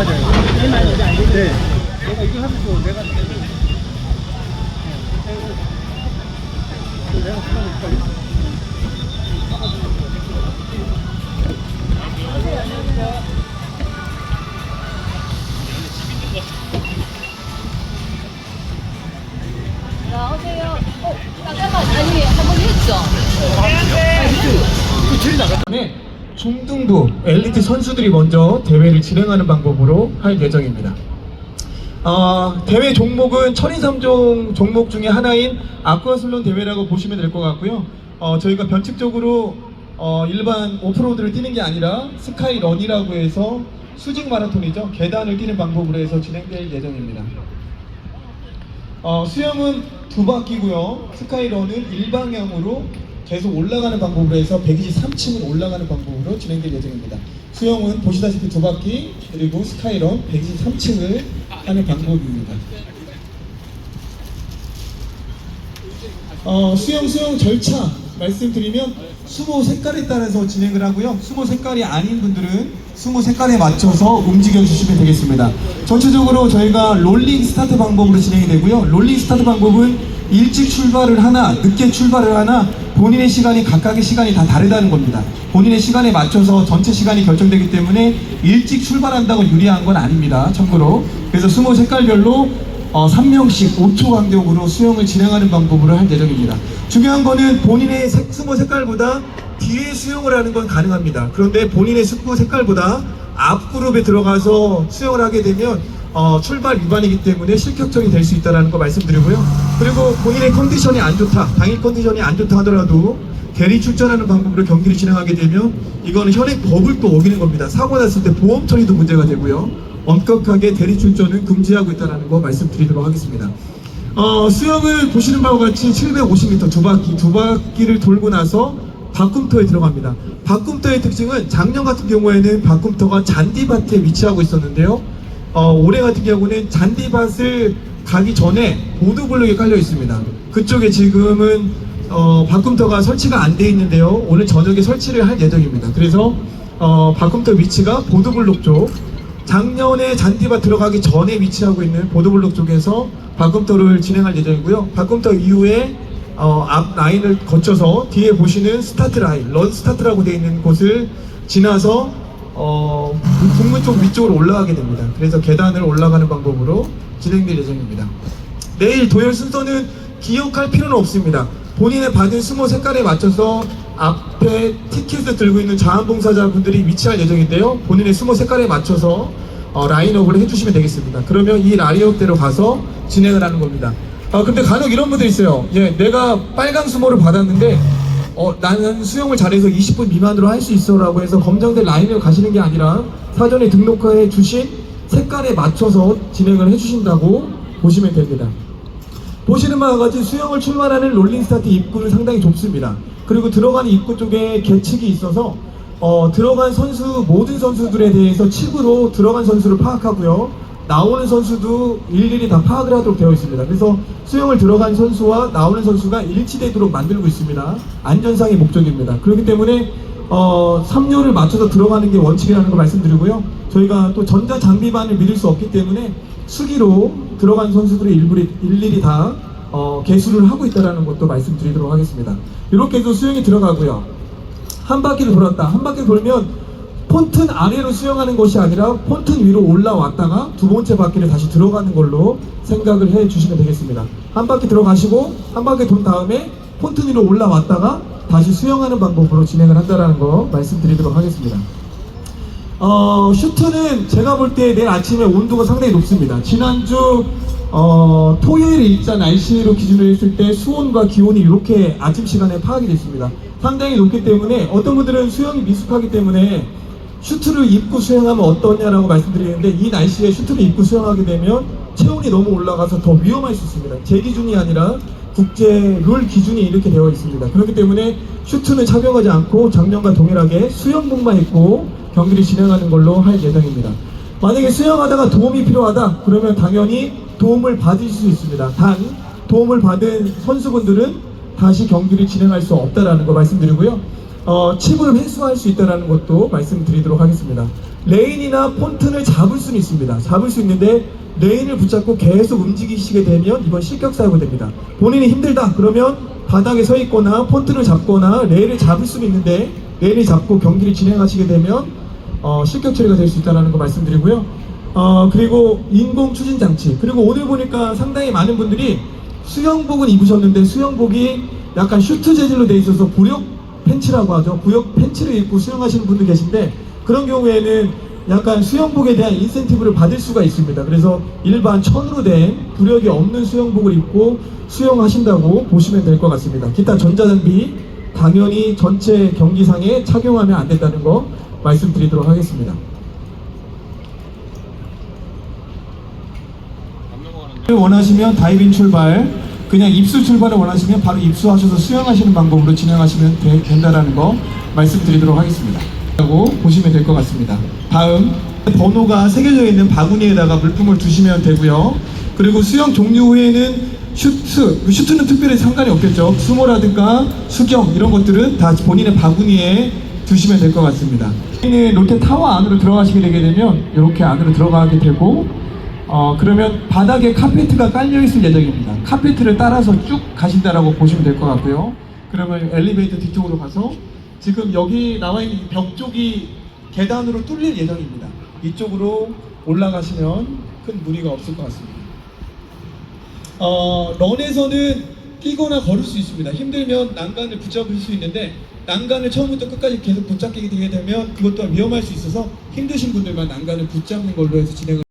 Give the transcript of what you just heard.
맞아요. 네. 내가 이거 하면서 내가 내가. 나 중등부 엘리트 선수들이 먼저 대회를 진행하는 방법으로 할 예정입니다. 어, 대회 종목은 천인삼종 종목 중에 하나인 아쿠아슬론 대회라고 보시면 될 것 같고요. 어, 저희가 변칙적으로 어, 일반 오프로드를 뛰는 게 아니라 스카이런이라고 해서 수직 마라톤이죠. 계단을 뛰는 방법으로 해서 진행될 예정입니다. 어, 수영은 두 바퀴고요. 스카이런은 일방향으로 계속 올라가는 방법으로 해서 123층을 올라가는 방법으로 진행될 예정입니다. 수영은 보시다시피 두 바퀴 그리고 스카이런 123층을 하는 방법입니다. 어, 수영 수영 절차 말씀드리면 수모 색깔에 따라서 진행을 하고요. 수모 색깔이 아닌 분들은 수모 색깔에 맞춰서 움직여 주시면 되겠습니다. 전체적으로 저희가 롤링 스타트 방법으로 진행이 되고요. 롤링 스타트 방법은 일찍 출발을 하나, 늦게 출발을 하나 본인의 시간이 각각의 시간이 다 다르다는 겁니다. 본인의 시간에 맞춰서 전체 시간이 결정되기 때문에 일찍 출발한다고 유리한 건 아닙니다. 참고로. 그래서 수모 색깔별로 어, 3명씩 5초 간격으로 수영을 진행하는 방법으로 할 예정입니다. 중요한 거는 본인의 색, 수모 색깔보다 뒤에 수영을 하는 건 가능합니다. 그런데 본인의 수모 색깔보다 앞 그룹에 들어가서 수영을 하게 되면 어, 출발 위반이기 때문에 실격적이 될 수 있다는 거 말씀드리고요. 그리고 본인의 컨디션이 안 좋다, 당일 컨디션이 안 좋다 하더라도 대리 출전하는 방법으로 경기를 진행하게 되면 이거는 현행 법을 또 어기는 겁니다. 사고 났을 때 보험 처리도 문제가 되고요. 엄격하게 대리 출전은 금지하고 있다는 거 말씀드리도록 하겠습니다. 어, 수영을 보시는 바와 같이 750m 두 바퀴, 두 바퀴를 돌고 나서 박꿈터에 들어갑니다. 박꿈터의 특징은 작년 같은 경우에는 박꿈터가 잔디밭에 위치하고 있었는데요. 어, 올해 같은 경우는 잔디밭을 가기 전에 보도블록이 깔려 있습니다. 그쪽에 지금은 어, 박꿈터가 설치가 안 돼 있는데요. 오늘 저녁에 설치를 할 예정입니다. 그래서 어, 박꿈터 위치가 보도블록 쪽 작년에 잔디밭 들어가기 전에 위치하고 있는 보도블록 쪽에서 박꿈터를 진행할 예정이고요. 박꿈터 이후에 어, 앞 라인을 거쳐서 뒤에 보시는 스타트 라인, 런 스타트라고 되어 있는 곳을 지나서 어, 북문 쪽 위쪽으로 올라가게 됩니다. 그래서 계단을 올라가는 방법으로 진행될 예정입니다. 내일 도열 순서는 기억할 필요는 없습니다. 본인의 받은 수모 색깔에 맞춰서 앞에 티켓을 들고 있는 자원봉사자분들이 위치할 예정인데요. 본인의 수모 색깔에 맞춰서 어, 라인업을 해주시면 되겠습니다. 그러면 이 라인업대로 가서 진행을 하는 겁니다. 아 근데 간혹 이런 분들 있어요. 예, 내가 빨강 수모를 받았는데 어, 나는 수영을 잘해서 20분 미만으로 할 수 있어 라고 해서 검정된 라인을 가시는 게 아니라 사전에 등록해 주신 색깔에 맞춰서 진행을 해주신다고 보시면 됩니다. 보시는 바와 같이 수영을 출발하는 롤링 스타트 입구는 상당히 좁습니다. 그리고 들어가는 입구 쪽에 계측이 있어서 어, 들어간 선수 모든 선수들에 대해서 칩으로 들어간 선수를 파악하고요. 나오는 선수도 일일이 다 파악을 하도록 되어 있습니다. 그래서 수영을 들어간 선수와 나오는 선수가 일치되도록 만들고 있습니다. 안전상의 목적입니다. 그렇기 때문에 어, 3료를 맞춰서 들어가는 게 원칙이라는 걸 말씀드리고요. 저희가 또 전자 장비만을 믿을 수 없기 때문에 수기로 들어간 선수들의 일부리, 일일이 다 어, 개수를 하고 있다는 것도 말씀드리도록 하겠습니다. 이렇게 해서 수영이 들어가고요. 한 바퀴를 돌았다. 한 바퀴 돌면 폰튼 아래로 수영하는 것이 아니라 폰튼 위로 올라왔다가 두 번째 바퀴를 다시 들어가는 걸로 생각을 해 주시면 되겠습니다. 한 바퀴 들어가시고 한 바퀴 돈 다음에 폰튼 위로 올라왔다가 다시 수영하는 방법으로 진행을 한다는 거 말씀드리도록 하겠습니다. 어, 슈트는 제가 볼 때 내일 아침에 온도가 상당히 높습니다. 지난주 어, 토요일 일자 날씨로 기준으로 했을 때 수온과 기온이 이렇게 아침 시간에 파악이 됐습니다. 상당히 높기 때문에 어떤 분들은 수영이 미숙하기 때문에 슈트를 입고 수영하면 어떠냐라고 말씀드리는데 이 날씨에 슈트를 입고 수영하게 되면 체온이 너무 올라가서 더 위험할 수 있습니다. 제 기준이 아니라 국제 룰 기준이 이렇게 되어 있습니다. 그렇기 때문에 슈트는 착용하지 않고 작년과 동일하게 수영복만 입고 경기를 진행하는 걸로 할 예정입니다. 만약에 수영하다가 도움이 필요하다 그러면 당연히 도움을 받으실 수 있습니다. 단 도움을 받은 선수분들은 다시 경기를 진행할 수 없다라는 거 말씀드리고요. 어, 칩을 회수할 수 있다는 것도 말씀드리도록 하겠습니다. 레인이나 폰튼을 잡을 수는 있습니다. 잡을 수 있는데 레인을 붙잡고 계속 움직이시게 되면 이건 실격 사유가 됩니다. 본인이 힘들다 그러면 바닥에 서 있거나 폰튼을 잡거나 레일을 잡을 수는 있는데 레일을 잡고 경기를 진행하시게 되면 어, 실격 처리가 될 수 있다는 거 말씀드리고요. 어, 그리고 인공 추진 장치 그리고 오늘 보니까 상당히 많은 분들이 수영복은 입으셨는데 수영복이 약간 슈트 재질로 돼 있어서 부역 팬츠라고 하죠. 부역 팬츠를 입고 수영하시는 분들 계신데 그런 경우에는 약간 수영복에 대한 인센티브를 받을 수가 있습니다. 그래서 일반 천으로 된 부력이 없는 수영복을 입고 수영하신다고 보시면 될 것 같습니다. 기타 전자장비 당연히 전체 경기상에 착용하면 안 된다는 거 말씀드리도록 하겠습니다. 원하시면 다이빙 출발, 그냥 입수 출발을 원하시면 바로 입수하셔서 수영하시는 방법으로 진행하시면 되- 된다라는 거 말씀드리도록 하겠습니다. 라고 보시면 될 것 같습니다. 다음 번호가 새겨져 있는 바구니에다가 물품을 두시면 되고요. 그리고 수영 종료 후에는 슈트, 그 슈트는 특별히 상관이 없겠죠. 수모라든가 수경 이런 것들은 다 본인의 바구니에 두시면 될 것 같습니다. 롯데 타워 안으로 들어가시게 되게 되면 이렇게 안으로 들어가게 되고 어, 그러면 바닥에 카페트가 깔려 있을 예정입니다. 카페트를 따라서 쭉 가신다라고 보시면 될 것 같고요. 그러면 엘리베이터 뒤쪽으로 가서 지금 여기 나와 있는 벽 쪽이 계단으로 뚫릴 예정입니다. 이쪽으로 올라가시면 큰 무리가 없을 것 같습니다. 어, 런에서는 뛰거나 걸을 수 있습니다. 힘들면 난간을 붙잡을 수 있는데 난간을 처음부터 끝까지 계속 붙잡게 되게 되면 그것 또한 위험할 수 있어서 힘드신 분들만 난간을 붙잡는 걸로 해서 진행을